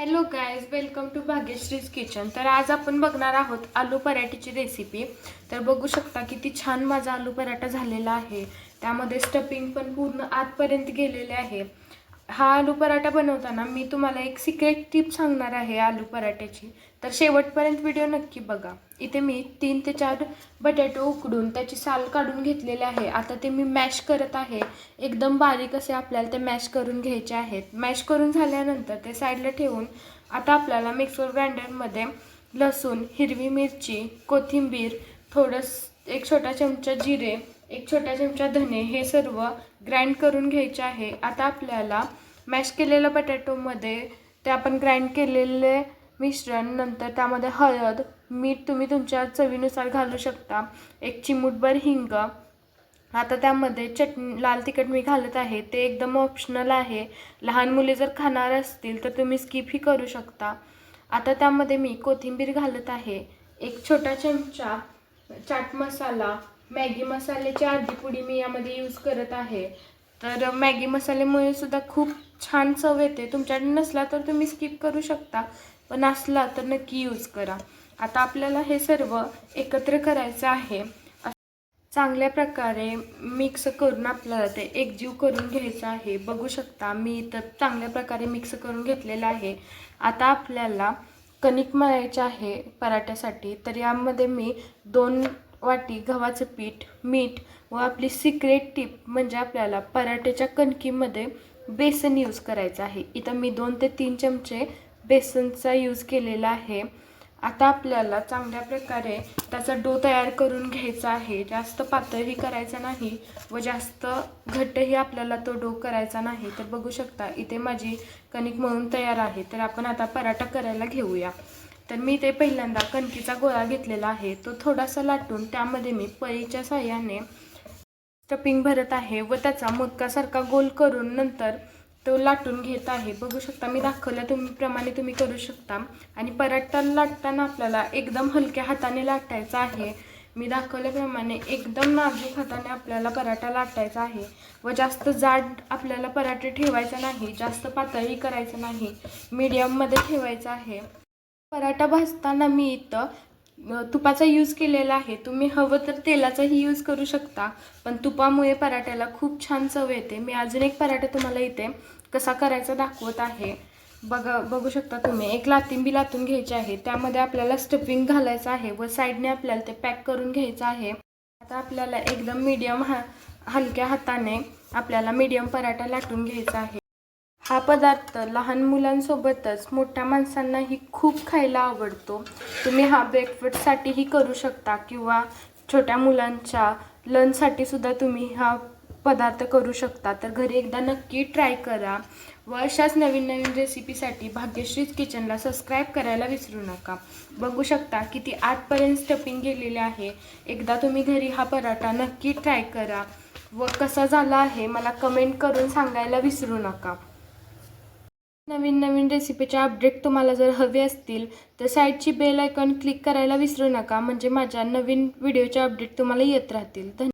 Hello guys welcome to Bhagyashree's kitchen तर आज आपण बघणार आहोत आलू पराठ्याची रेसिपी तर बघू शकता किती छान माझा आलू पराठा झालेला आहे. त्यामध्ये स्टफिंग पण पूर्ण आतपर्यंत गेलेले आहे. हा आलू पराठा बनवताना मी तुम्हाला एक सिक्रेट टिप सांगणार आहे आलू पराठ्याची. तर शेवटपर्यंत व्हिडिओ नक्की बघा. इथे मी तीन ते चार बटाटे उकडून त्याची साल काढून घेतलेले आहे. आता ते मी मॅश करत आहे. एकदम बारीक असे आपल्याला ते मॅश करून घ्यायचे आहेत. मॅश करून झाल्यानंतर ते साईडला ठेवून आता आपल्याला मिक्सर ग्राइंडरमध्ये लसूण हिरवी मिरची कोथिंबीर थोडंस एक छोटा चमचा जिरे एक छोटा चमचा धने हे सर्व ग्राइंड करून घ्यायचे आहे. आता आपल्याला मॅश केलेल्या बटाटोमध्ये ते आपण ग्राइंड केलेले मिश्रण नंतर त्यामध्ये हळद मीठ तुम्ही तुमच्या चवीनुसार घालू शकता. एक चिमूटभर हिंग. आता त्यामध्ये चटणी लाल तिखट मी घालत आहे. ते एकदम ऑप्शनल आहे. लहान मुले जर खाणार असतील तर तुम्ही स्किपही करू शकता. आता त्यामध्ये मी कोथिंबीर घालत आहे. एक छोटा चमचा चाट मसाला. मॅगी मसाल्याची अर्धी पुडी मी यामध्ये यूज करत आहे. तर मॅगी मसाल्यामुळे सुद्धा खूप छान चव येते. तुमच्याकडे नसला तर तुम्ही स्किप करू शकता. पण असला तर नक्की यूज करा. आता आपल्याला हे सर्व एकत्र करायचं आहे. चांगल्या प्रकारे मिक्स करून आपल्याला ते एकजीव करून घ्यायचं आहे. बघू शकता मी तर चांगल्या प्रकारे मिक्स करून घेतलेलं आहे. आता आपल्याला कणिक मळायचं आहे पराठ्यासाठी. तर यामध्ये मी दोन वाटी गव्हाचं पीठ मीठ व आपली सिक्रेट टीप म्हणजे आपल्याला पराठ्याच्या कणकीमध्ये बेसन यूज करायचं आहे. इथं मी दोन ते तीन चमचे बेसनचा यूज केलेला आहे. आता आपल्याला चांगल्या प्रकारे त्याचा डो तयार करून घ्यायचा आहे. जास्त पातळही करायचा नाही व जास्त घट्टही आपल्याला तो डो करायचा नाही. तर बघू शकता इथे माझी कणिक म्हणून तयार आहे. तर आपण आता पराठा करायला घेऊया. तर मी ते पहिल्यांदा कणकीचा गोळा घेतलेला आहे. तो थोडासा लाटून त्यामध्ये मी पळीच्या साह्याने स्टपिंग भरत आहे व त्याचा मोदकासारखा गोल करून नंतर तो लाटून घेत आहे. बघू शकता मी दाखवल्या तुम्ही प्रमाणे तुम्ही करू शकता. आणि पराठा लाटताना आपल्याला एकदम हलक्या हाताने लाटायचा आहे. मी दाखवल्याप्रमाणे एकदम नाजूक हाताने आपल्याला पराठा लाटायचा आहे व जास्त जाड आपल्याला पराठे ठेवायचा नाही जास्त पातळी करायचं नाही मीडियममध्ये ठेवायचं आहे. पराठा भाजताना मी इथं तुपाचा यूज केलेला आहे. तुम्ही हवं तर तेलाचाही यूज करू शकता पण तुपामुळे पराठ्याला खूप छान चव येते. मी अजून एक पराठा तुम्हाला इथे कसा करायचा दाखवत आहे. बघा बघू शकता तुम्ही. एक लातिंबी लातून घ्यायची आहे. त्यामध्ये आपल्याला स्टफिंग घालायचं आहे व साईडने आपल्याला ते पॅक करून घ्यायचं आहे. आता आपल्याला एकदम मीडियम हा हलक्या हाताने आपल्याला मीडियम पराठा लाटून घ्यायचा आहे. हा पदार्थ लहान मुलांसोबतच मोठ्या माणसांनाही खूप खायला आवडतो. तुम्ही हा ब्रेकफास्टसाठीही करू शकता किंवा छोट्या मुलांच्या लंचसाठी सुद्धा तुम्ही हा पदार्थ करू शकता. तर घरी एकदा नक्की ट्राय करा व अशाच नवीन नवीन रेसिपीसाठी भाग्यश्रीज किचनला सबस्क्राईब करायला विसरू नका. बघू शकता किती आतपर्यंत स्टफिंग गेलेले आहे. एकदा तुम्ही घरी हा पराठा नक्की ट्राय करा. व कसा झाला आहे मला कमेंट करून सांगायला विसरू नका. नवीन नवीन रेसिपीचे अपडेट तुम्हाला जर हवे असतील तर साईडची बेल आयकॉन क्लिक करायला विसरू नका. म्हणजे माझ्या नवीन व्हिडिओचे अपडेट तुम्हाला येत राहतील. धन्यवाद.